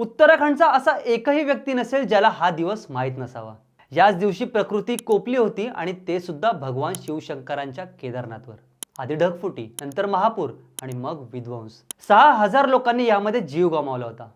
उत्तराखंडचा असा एकही व्यक्ती नसेल ज्याला हा दिवस माहीत नसावा. याच दिवशी प्रकृती कोपली होती आणि ते सुद्धा भगवान शिवशंकरांच्या केदारनाथवर. आधी ढगफुटी नंतर महापूर आणि मग विध्वंस. सहा हजार लोकांनी यामध्ये जीव गमावला होता.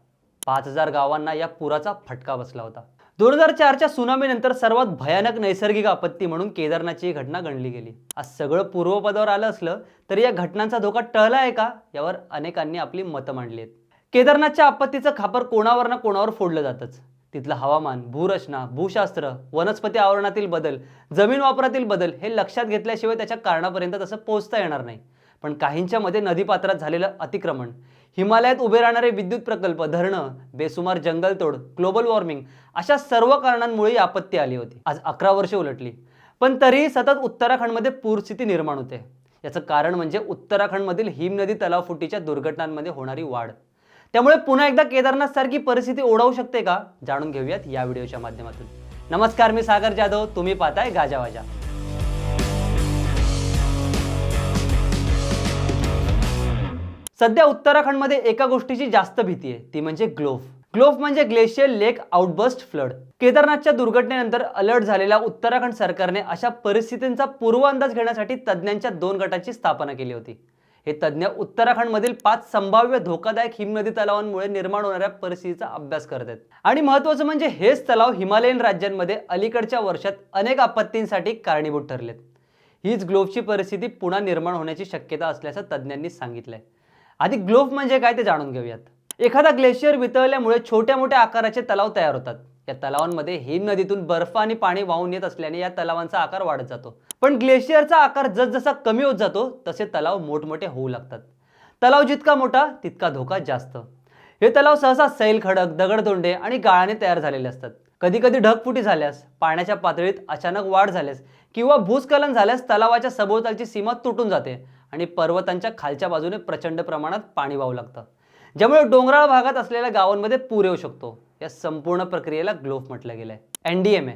पाच हजार गावांना या पुराचा फटका बसला होता. दोन हजार चारच्या सुनामीनंतर सर्वात भयानक नैसर्गिक आपत्ती म्हणून केदारनाथची ही घटना गणली गेली. आज सगळं पूर्वपदावर आलं असलं तरी या घटनांचा धोका टळला आहे का यावर अनेकांनी आपली मतं मांडली आहेत. केदारनाथच्या आपत्तीचं खापर कोणावर ना कोणावर फोडलं जातच? तिथलं हवामान भूरचना भूशास्त्र वनस्पती आवरणातील बदल जमीन वापरातील बदल हे लक्षात घेतल्याशिवाय त्याच्या कारणापर्यंत तसं पोहोचता येणार नाही. पण काहींच्या मध्ये नदीपात्रात झालेलं अतिक्रमण हिमालयात उभे राहणारे विद्युत प्रकल्प धरणं बेसुमार जंगलतोड ग्लोबल वॉर्मिंग अशा सर्व कारणांमुळे ही आपत्ती आली होती. आज अकरा वर्षे उलटली. पण तरीही सतत उत्तराखंडमध्ये पूरस्थिती निर्माण होते. याचं कारण म्हणजे उत्तराखंडमधील हिमनदी तलाव फुटीच्या दुर्घटनांमध्ये होणारी वाढ. त्यामुळे पुन्हा एकदा केदारनाथ सारखी परिस्थिती ओढवू शकते का? जाणून घेऊयात या व्हिडिओच्या माध्यमातून. नमस्कार मी सागर जाधव. तुम्ही पाहताय गाजावाजा सध्या उत्तराखंडमध्ये एका गोष्टीची जास्त भीती आहे ती म्हणजे ग्लोफ ग्लोफ म्हणजे ग्लेशियर लेक आउटबस्ट फ्लड. केदारनाथच्या दुर्घटनेनंतर अलर्ट झालेल्या उत्तराखंड सरकारने अशा परिस्थितींचा पूर्वअंदाज घेण्यासाठी तज्ज्ञांच्या दोन गटाची स्थापना केली होती. हे तज्ज्ञ उत्तराखंडमधील पाच संभाव्य धोकादायक हिमनदी तलावांमुळे निर्माण होणाऱ्या परिस्थितीचा अभ्यास करत आहेत. आणि महत्त्वाचं म्हणजे हेच तलाव हिमालयीन राज्यांमध्ये अलीकडच्या वर्षात अनेक आपत्तींसाठी कारणीभूत ठरलेत. हीच ग्लोबची परिस्थिती पुन्हा निर्माण होण्याची शक्यता असल्याचं तज्ज्ञांनी सांगितलंय. आधी ग्लोब म्हणजे काय ते जाणून घेऊयात. एखादा ग्लेशियर वितळल्यामुळे छोट्या मोठ्या आकाराचे तलाव तयार होतात. या तलावांमध्ये हिम नदीतून बर्फ आणि पाणी वाहून येत असल्याने या तलावांचा आकार वाढत जातो. पण ग्लेशियरचा आकार जसजसा कमी होत जातो तसे तलाव मोठमोठे होऊ लागतात. तलाव जितका मोठा तितका धोका जास्त. हे तलाव सहसा सैल खडक दगडधोंडे आणि गाळाने तयार झालेले असतात. कधी कधी ढगफुटी झाल्यास पाण्याच्या पातळीत अचानक वाढ झाल्यास किंवा भूस्खलन झाल्यास तलावाच्या सभोवतालची सीमा तुटून जाते आणि पर्वतांच्या खालच्या बाजूने प्रचंड प्रमाणात पाणी वाहू लागतं. ज्यामुळे डोंगराळ भागात असलेल्या गावांमध्ये पूर येऊ शकतो. या संपूर्ण प्रक्रियेला ग्लोफ म्हटलं गेलंय. N D M A.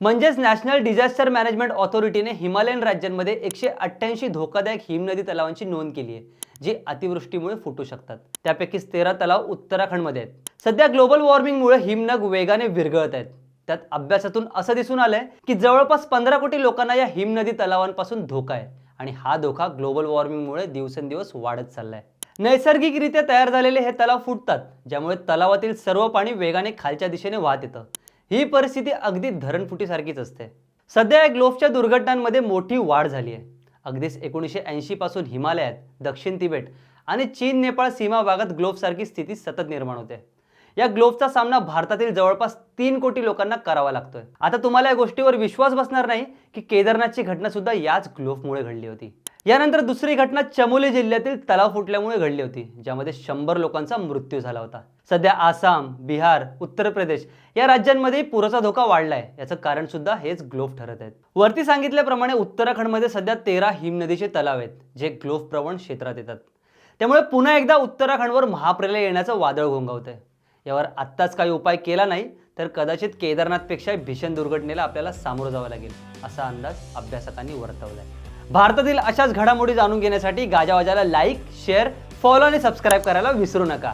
म्हणजेच नॅशनल डिझास्टर मॅनेजमेंट ऑथॉरिटीने हिमालयन राज्यांमध्ये एकशे अठ्ठ्याऐंशी धोकादायक हिमनदी तलावांची नोंद केली आहे जी अतिवृष्टीमुळे फुटू शकतात. त्यापैकीच तेरा तलाव उत्तराखंडमध्ये आहेत. सध्या ग्लोबल वॉर्मिंगमुळे हिमनग वेगाने विरघळत आहेत. त्यात अभ्यासातून असं दिसून आलंय की जवळपास पंधरा कोटी लोकांना या हिमनदी तलावांपासून धोका आहे. आणि हा धोका ग्लोबल वॉर्मिंगमुळे दिवसेंदिवस वाढत चाललाय. नैसर्गिकरित्या तयार झालेले हे तलाव फुटतात ज्यामुळे तलावातील सर्व पाणी वेगाने खालच्या दिशेने वाहत येतं. ही परिस्थिती अगदी धरणफुटीसारखीच असते. सध्या या ग्लोफच्या दुर्घटनांमध्ये मोठी वाढ झाली आहे. अगदीच एकोणीसशे ऐंशी पासून हिमालयात दक्षिण तिबेट आणि चीन नेपाळ सीमा भागात ग्लोफसारखी स्थिती सतत निर्माण होते. या ग्लोफचा सामना भारतातील जवळपास तीन कोटी लोकांना करावा लागतोय. आता तुम्हाला या गोष्टीवर विश्वास बसणार नाही की केदारनाथची घटना सुद्धा याच ग्लोफमुळे घडली होती. यानंतर दुसरी घटना चमोली जिल्ह्यातील तलाव फुटल्यामुळे घडली होती ज्यामध्ये शंभर लोकांचा मृत्यू झाला होता. सध्या आसाम बिहार उत्तर प्रदेश या राज्यांमध्ये पुराचा धोका वाढलाय याचं कारण सुद्धा हेच ग्लोफ ठरत आहेत. वरती सांगितल्याप्रमाणे उत्तराखंडमध्ये सध्या तेरा हिमनदीचे तलाव आहेत जे ग्लोफ प्रवण क्षेत्रात येतात. त्यामुळे पुन्हा एकदा उत्तराखंडवर महाप्रलय येण्याचं वादळ घोंगावतंय. यावर आत्ताच काही उपाय केला नाही तर कदाचित केदारनाथपेक्षा भीषण दुर्घटनेला आपल्याला सामोरं जावं लागेल असा अंदाज अभ्यासकांनी वर्तवला आहे भारतातील अशाच घडामोडी जाणून घेण्यासाठी गाजावाजाला लाईक शेअर फॉलो आणि सबस्क्राईब करायला विसरू नका.